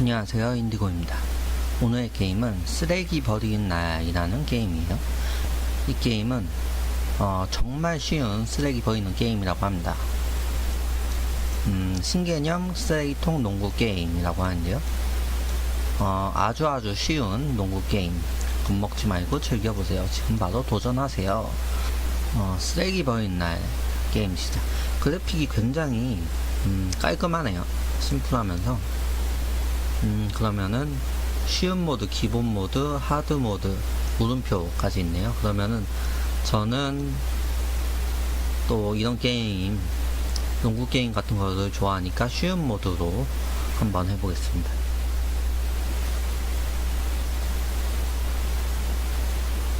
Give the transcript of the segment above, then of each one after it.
안녕하세요. 인디고입니다. 오늘의 게임은 쓰레기 버리는 날이라는 게임이에요. 이 게임은 어, 정말 쉬운 쓰레기 버리는 게임이라고 합니다. 음, 신개념 쓰레기통 농구 게임이라고 하는데요. 어, 아주 아주 쉬운 농구 게임. 겁먹지 말고 즐겨보세요. 지금 바로 도전하세요. 어, 쓰레기 버리는 날 게임 시작 그래픽이 굉장히 음, 깔끔하네요. 심플하면서 음, 그러면은 쉬운 모드, 기본 모드, 하드 모드, 물음표까지 있네요. 그러면은 저는 또 이런 게임, 농구 게임 같은 거를 좋아하니까 쉬운 모드로 한번 해보겠습니다.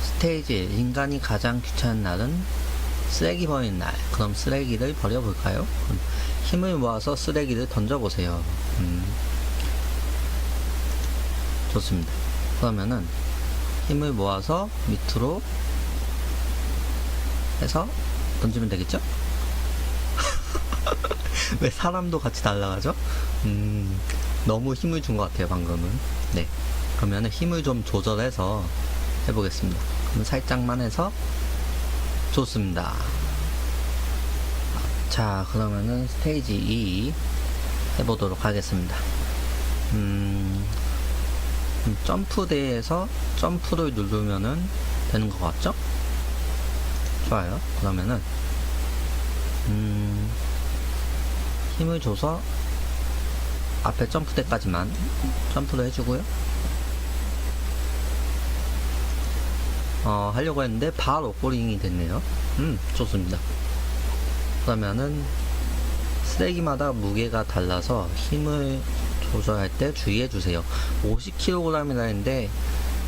스테이지 1, 인간이 가장 귀찮은 날은 쓰레기 버리는 날. 그럼 쓰레기를 버려볼까요? 힘을 모아서 쓰레기를 던져보세요. 음. 좋습니다. 그러면은 힘을 모아서 밑으로 해서 던지면 되겠죠? 왜 사람도 같이 날아가죠? 음, 너무 힘을 준 것 같아요, 방금은. 네. 그러면은 힘을 좀 조절해서 해보겠습니다. 그럼 살짝만 해서 좋습니다. 자, 그러면은 스테이지 2 해보도록 하겠습니다. 음, 음, 점프대에서 점프를 누르면은 되는 것 같죠? 좋아요. 그러면은 음, 힘을 줘서 앞에 점프대까지만 점프를 해주고요. 어, 하려고 했는데 바로 꼬링이 됐네요. 음, 좋습니다. 그러면은 쓰레기마다 무게가 달라서 힘을 조절할 때 주의해 주세요. 50kg이라 했는데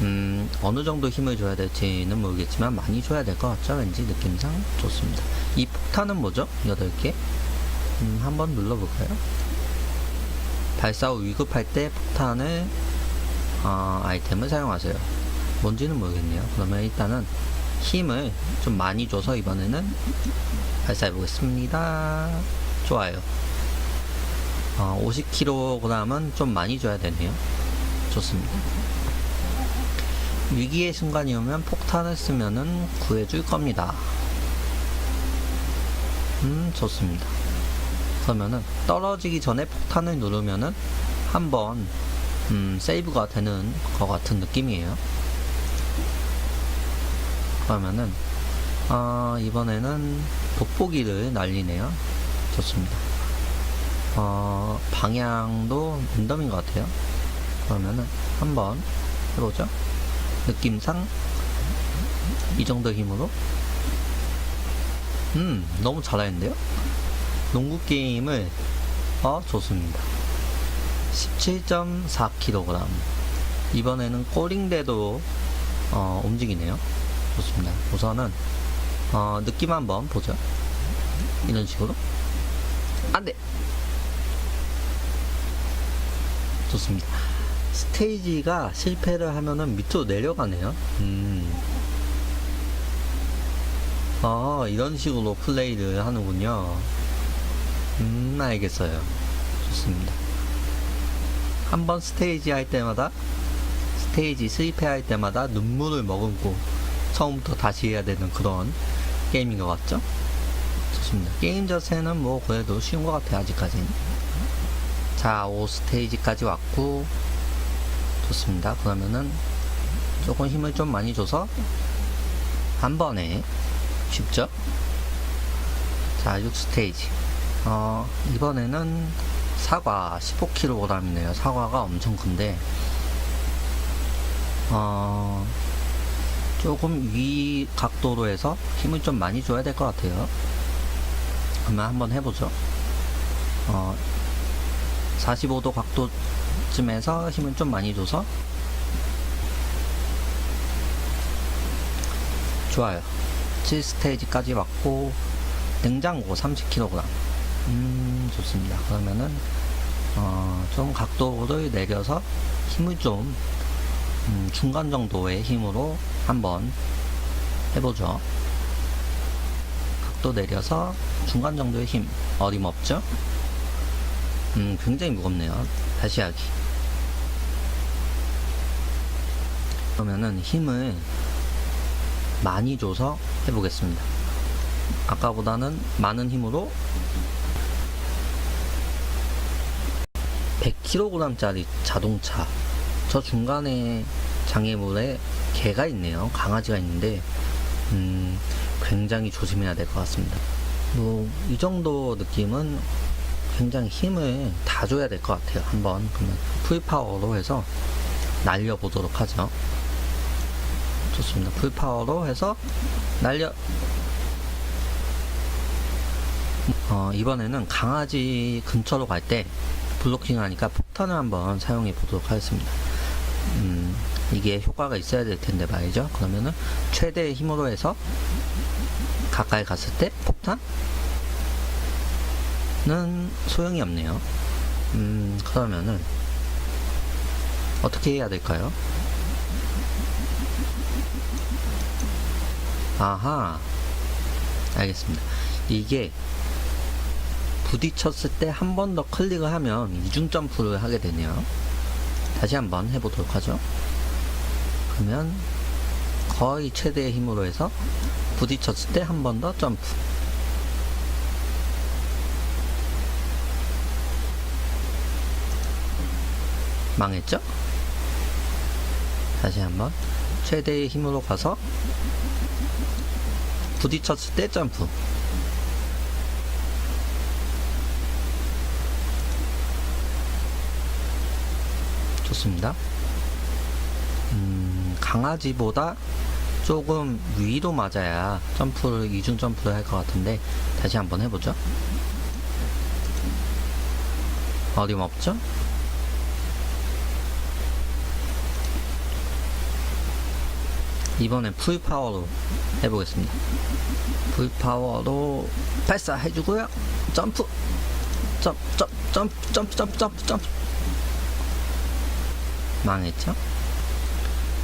음, 어느 정도 힘을 줘야 될지는 모르겠지만 많이 줘야 될 것 같죠? 왠지 느낌상 좋습니다. 이 폭탄은 뭐죠? 8개? 음, 한번 눌러볼까요? 발사 후 위급할 때 폭탄을 어, 아이템을 사용하세요. 뭔지는 모르겠네요. 그러면 일단은 힘을 좀 많이 줘서 이번에는 발사해 보겠습니다. 좋아요. 어, 50kg은 좀 많이 줘야 되네요. 좋습니다. 위기의 순간이 오면 폭탄을 쓰면은 구해줄 겁니다. 음, 좋습니다. 그러면은 떨어지기 전에 폭탄을 누르면은 한번 음, 세이브가 되는 것 같은 느낌이에요. 그러면은 어, 이번에는 돋보기를 날리네요. 좋습니다. 어, 방향도 랜덤인 것 같아요. 그러면은 한번 해보죠. 느낌상 이 정도 힘으로 음 너무 잘하는데요. 농구 게임을 어 좋습니다. 17.4kg 이번에는 꼬링대도 어, 움직이네요. 좋습니다. 우선은 어, 느낌 한번 보죠. 이런 식으로 안돼 좋습니다. 스테이지가 실패를 하면은 밑으로 내려가네요. 음. 아, 이런 식으로 플레이를 하는군요. 음, 알겠어요. 좋습니다. 한번 스테이지 할 때마다, 스테이지 실패할 때마다 눈물을 머금고 처음부터 다시 해야 되는 그런 게임인 것 같죠? 좋습니다. 게임 자체는 뭐 그래도 쉬운 것 같아요, 아직까지는. 자, 5스테이지까지 왔고, 좋습니다. 그러면은 조금 힘을 좀 많이 줘서 한 번에 쉽죠? 자, 6스테이지. 어, 이번에는 사과 15kg이네요. 사과가 엄청 큰데, 어, 조금 위 각도로 해서 힘을 좀 많이 줘야 될 것 같아요. 그러면 한번 해보죠. 어, 45도 각도쯤에서 힘을 좀 많이 줘서. 좋아요. 7스테이지까지 왔고 냉장고 30kg 음 좋습니다. 그러면은 어, 좀 각도를 내려서 힘을 좀 음, 중간 정도의 힘으로 한번 해보죠. 각도 내려서 중간 정도의 힘. 어림없죠 음, 굉장히 무겁네요. 다시 하기. 그러면은 힘을 많이 줘서 해보겠습니다. 아까보다는 많은 힘으로 100kg짜리 자동차. 저 중간에 장애물에 개가 있네요. 강아지가 있는데, 음, 굉장히 조심해야 될 것 같습니다. 뭐, 이 정도 느낌은 굉장히 힘을 다 줘야 될 것 같아요. 한번, 그러면 풀파워로 해서 날려보도록 하죠. 좋습니다. 풀파워로 해서 날려, 어, 이번에는 강아지 근처로 갈 때 블로킹 하니까 폭탄을 한번 사용해 보도록 하겠습니다. 음, 이게 효과가 있어야 될 텐데 말이죠. 그러면은 최대의 힘으로 해서 가까이 갔을 때 폭탄 은 소용이 없네요. 음, 그러면은 어떻게 해야 될까요? 아하, 알겠습니다. 이게 부딪혔을 때 한 번 더 클릭을 하면 이중 점프를 하게 되네요. 다시 한번 해보도록 하죠. 그러면 거의 최대의 힘으로 해서 부딪혔을 때 한 번 더 점프. 망했죠? 다시 한번 최대의 힘으로 가서 부딪혔을 때 점프. 좋습니다. 음, 강아지보다 조금 위로 맞아야 점프를, 이중 점프를 할 것 같은데, 다시 한번 해보죠. 어림없죠? 이번엔 풀파워로 해보겠습니다. 풀파워로 발사해주고요. 점프! 점, 점, 점프, 점프, 점프, 점프, 점프. 망했죠?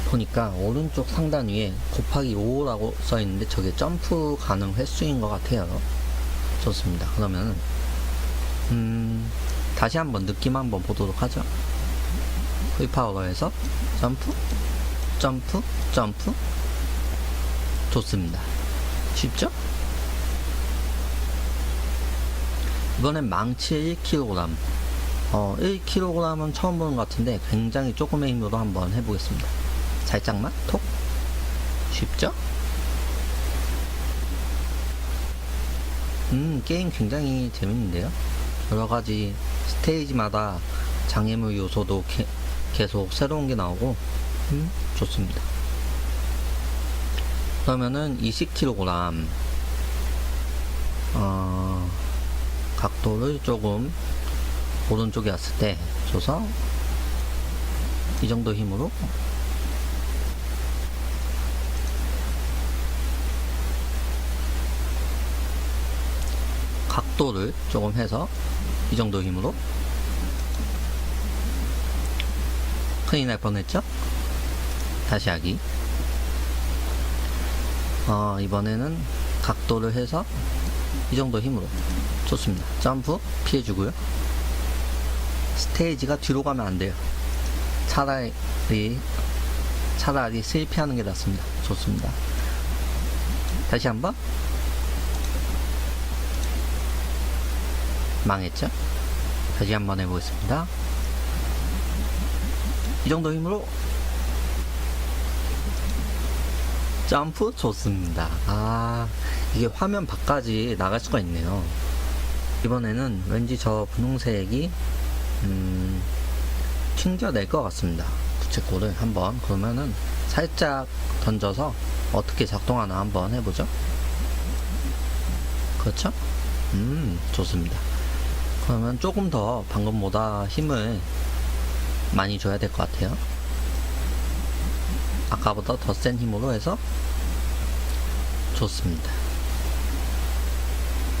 보니까 오른쪽 상단 위에 곱하기 5라고 써 있는데 저게 점프 가능 횟수인 것 같아요. 좋습니다. 그러면 음 다시 한번 느낌 한번 보도록 하죠. 풀파워로 해서 점프, 점프, 점프. 좋습니다. 쉽죠? 이번엔 망치 1kg. 어, 1kg은 처음 보는 것 같은데 굉장히 조금의 힘으로 한번 해보겠습니다. 살짝만 톡. 쉽죠? 음, 게임 굉장히 재밌는데요. 여러 가지 스테이지마다 장애물 요소도 게- 계속 새로운 게 나오고, 음, 좋습니다. 그러면은 20kg, 어, 각도를 조금 오른쪽에 왔을 때 줘서 이 정도 힘으로 각도를 조금 해서 이 정도 힘으로 큰일 날 뻔했죠? 다시 하기 어, 이번에는 각도를 해서 이 정도 힘으로 좋습니다 점프 피해주고요 스테이지가 뒤로 가면 안 돼요. 차라리, 차라리 실패하는 게 낫습니다. 좋습니다. 다시 한 번. 망했죠? 다시 한번 해보겠습니다. 이 정도 힘으로 점프 좋습니다. 아, 이게 화면 밖까지 나갈 수가 있네요. 이번에는 왠지 저 분홍색이 음, 튕겨낼 것 같습니다. 부채꼴을 한번 그러면은 살짝 던져서 어떻게 작동하나 한번 해보죠. 그렇죠? 음, 좋습니다. 그러면 조금 더 방금보다 힘을 많이 줘야 될 것 같아요. 아까보다 더 센 힘으로 해서 좋습니다.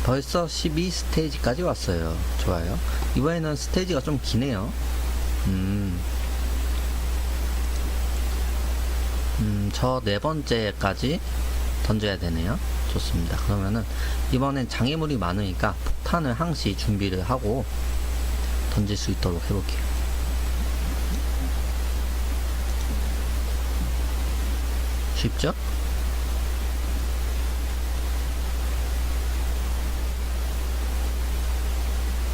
벌써 12 스테이지까지 왔어요. 좋아요. 이번에는 스테이지가 좀 기네요. 음. 음, 저 네 번째까지 던져야 되네요. 좋습니다. 그러면은 이번엔 장애물이 많으니까 폭탄을 항시 준비를 하고 던질 수 있도록 해볼게요. 쉽죠?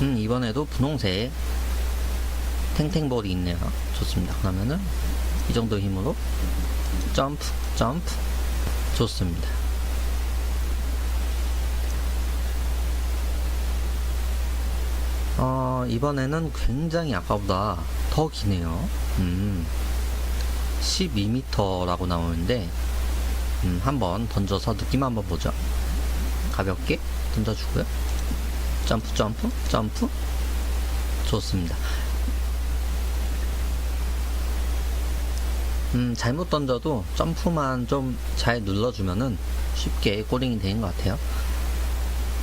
음, 이번에도 분홍색 탱탱볼이 있네요. 좋습니다. 그러면은 이 정도 힘으로 점프, 점프. 좋습니다. 어, 이번에는 굉장히 아까보다 더 기네요. 음, 12m라고 나오는데, 음, 한번 던져서 느낌 한번 보죠. 가볍게 던져주고요. 점프, 점프, 점프. 좋습니다. 음, 잘못 던져도 점프만 좀 잘 눌러주면은 쉽게 꼬링이 되는 것 같아요.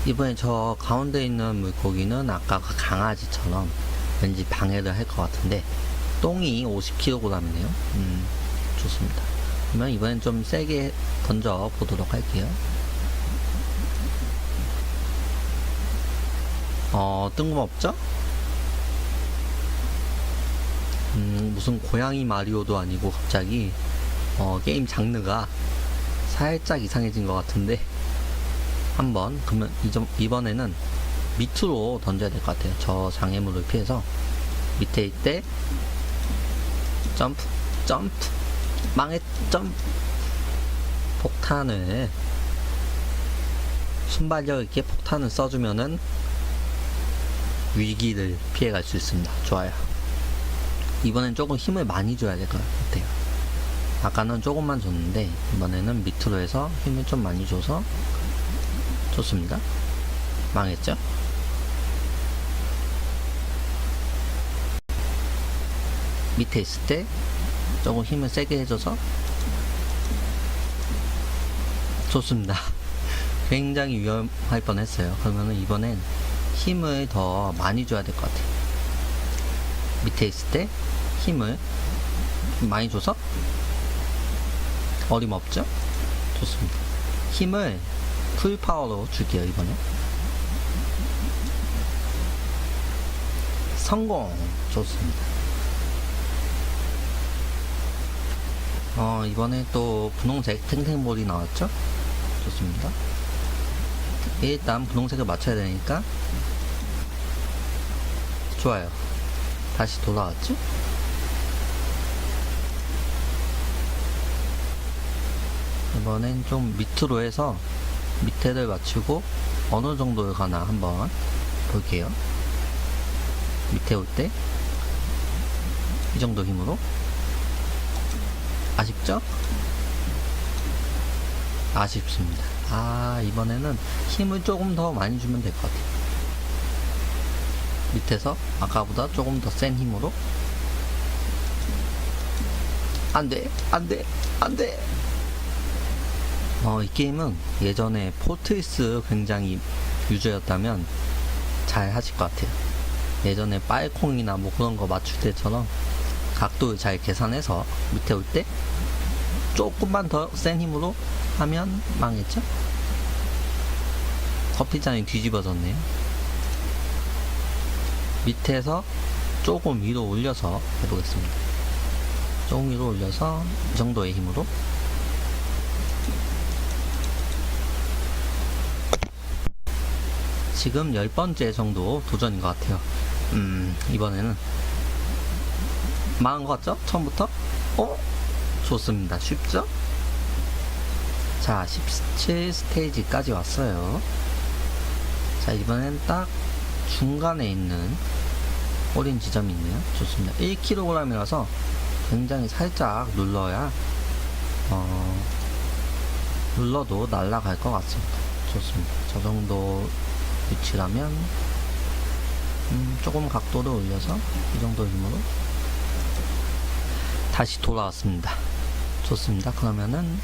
이번에 저 가운데 있는 물고기는 아까 그 강아지처럼 왠지 방해를 할 것 같은데 똥이 50kg이네요. 음, 좋습니다. 그러면 이번엔 좀 세게 던져 보도록 할게요. 어, 뜬금없죠? 음, 무슨 고양이 마리오도 아니고 갑자기 어, 게임 장르가 살짝 이상해진 것 같은데 한번 그러면 이점, 이번에는 밑으로 던져야 될 것 같아요. 저 장애물을 피해서 밑에 있대 점프 점프 망했 점프 폭탄을 순발력 있게 폭탄을 써주면은 위기를 피해갈 수 있습니다. 좋아요. 이번엔 조금 힘을 많이 줘야 될 것 같아요. 아까는 조금만 줬는데 이번에는 밑으로 해서 힘을 좀 많이 줘서 좋습니다. 망했죠? 밑에 있을 때 조금 힘을 세게 해줘서 좋습니다. 굉장히 위험할 뻔했어요. 그러면은 이번엔 힘을 더 많이 줘야 될 것 같아요. 밑에 있을 때 힘을 좀 많이 줘서 어림없죠? 좋습니다. 힘을 풀 파워로 줄게요, 이번에. 성공! 좋습니다. 어, 이번에 또 분홍색 탱탱볼이 나왔죠? 좋습니다. 일단 분홍색을 맞춰야 되니까 좋아요. 다시 돌아왔죠? 이번엔 좀 밑으로 해서 밑에를 맞추고 어느 정도를 가나 한번 볼게요. 밑에 올 때 이 정도 힘으로 아쉽죠? 아쉽습니다. 아 이번에는 힘을 조금 더 많이 주면 될 것 같아요. 밑에서 아까보다 조금 더 센 힘으로 안 돼 안 돼 안 돼 어, 이 게임은 예전에 포트리스 굉장히 유저였다면 잘 하실 것 같아요. 예전에 빨콩이나 뭐 그런 거 맞출 때처럼 각도를 잘 계산해서 밑에 올 때 조금만 더 센 힘으로 하면 망했죠? 커피잔이 뒤집어졌네요. 밑에서 조금 위로 올려서 해보겠습니다. 조금 위로 올려서 이 정도의 힘으로 지금 열 번째 정도 도전인 것 같아요. 음, 이번에는 망한 것 같죠? 처음부터? 어? 좋습니다. 쉽죠? 자, 17 스테이지까지 왔어요. 자, 이번엔 딱 중간에 있는 꼬린 지점이 있네요. 좋습니다. 1kg이라서 굉장히 살짝 눌러야, 어, 눌러도 날아갈 것 같습니다. 좋습니다. 저 정도 위치라면 음, 조금 각도를 올려서 이 정도 힘으로 다시 돌아왔습니다. 좋습니다. 그러면은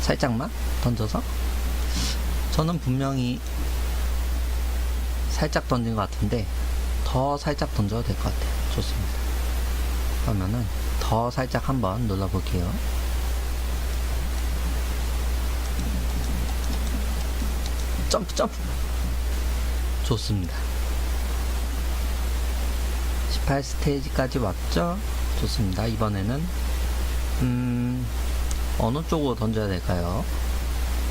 살짝만 던져서 저는 분명히 살짝 던진 것 같은데 더 살짝 던져도 될 것 같아요. 좋습니다. 그러면은 더 살짝 한번 눌러볼게요. 점프 점프 좋습니다 18 스테이지까지 왔죠 좋습니다 이번에는 음 어느 쪽으로 던져야 될까요?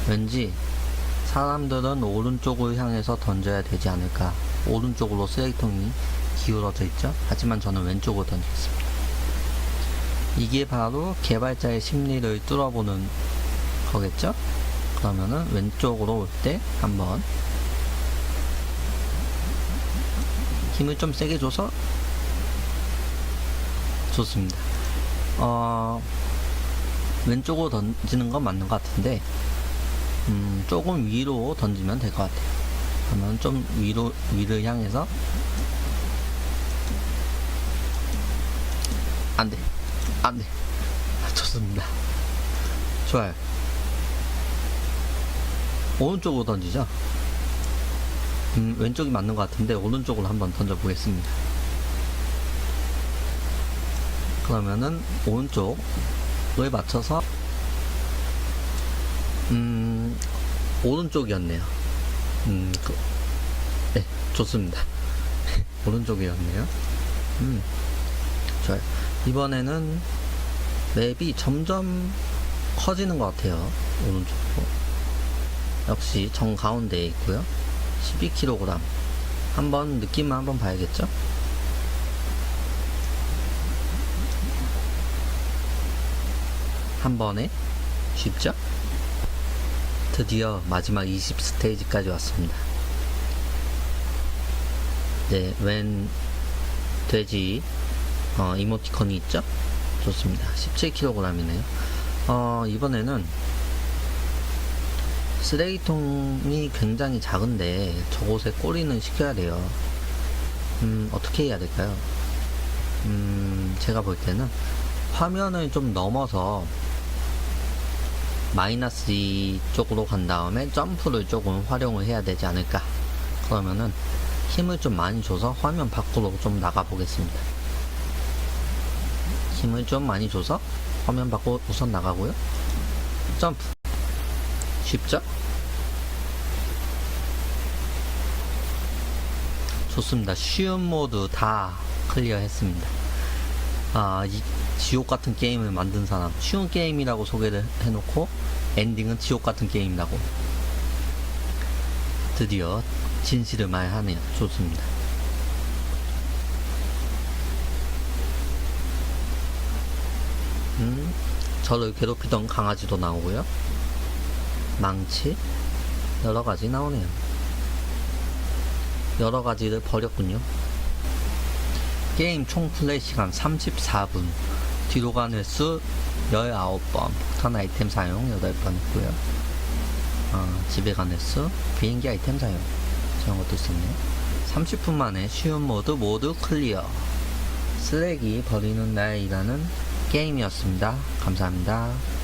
왠지 사람들은 오른쪽을 향해서 던져야 되지 않을까. 오른쪽으로 쓰레기통이 기울어져 있죠? 하지만 저는 왼쪽으로 던지겠습니다. 이게 바로 개발자의 심리를 뚫어보는 거겠죠? 그러면은 왼쪽으로 올 때 한번 힘을 좀 세게 줘서 좋습니다. 어, 왼쪽으로 던지는 건 맞는 것 같은데, 음, 조금 위로 던지면 될 것 같아요. 그러면 좀 위로, 위를 향해서, 안 돼. 안 돼. 좋습니다. 좋아요. 오른쪽으로 던지죠? 음, 왼쪽이 맞는 것 같은데, 오른쪽으로 한번 던져보겠습니다. 그러면은, 오른쪽을 맞춰서, 음, 오른쪽이었네요. 음, 그, 네, 좋습니다. 오른쪽이었네요. 음, 좋아요. 이번에는 맵이 점점 커지는 것 같아요. 오른쪽으로. 역시 정 가운데에 있고요. 12kg. 한번 느낌만 한번 봐야겠죠? 한 번에 쉽죠? 드디어 마지막 20 스테이지까지 왔습니다. 네, 웬 돼지 어, 이모티콘이 있죠? 좋습니다. 17kg이네요. 어, 이번에는 쓰레기통이 굉장히 작은데 저곳에 꼬리는 시켜야 돼요. 음, 어떻게 해야 될까요? 음, 제가 볼 때는 화면을 좀 넘어서 마이너스 2 쪽으로 간 다음에 점프를 조금 활용을 해야 되지 않을까. 그러면은 힘을 좀 많이 줘서 화면 밖으로 좀 나가 보겠습니다. 힘을 좀 많이 줘서 화면 밖으로 우선 나가고요. 점프. 쉽죠? 좋습니다. 쉬운 모드 다 클리어 했습니다. 아, 이 지옥 같은 게임을 만든 사람. 쉬운 게임이라고 소개를 해놓고 엔딩은 지옥 같은 게임이라고. 드디어 진실을 말하네요. 좋습니다. 음, 저를 괴롭히던 강아지도 나오고요. 망치, 여러 가지 나오네요. 여러 가지를 버렸군요. 게임 총 플레이 시간 34분. 간 횟수 19번. 폭탄 아이템 사용 8번 했고요. 어, 집에 간 횟수, 비행기 아이템 사용. 저런 것도 있었네요. 30분 만에 쉬운 모드 모두 클리어. 쓰레기 버리는 날이라는 게임이었습니다. 감사합니다.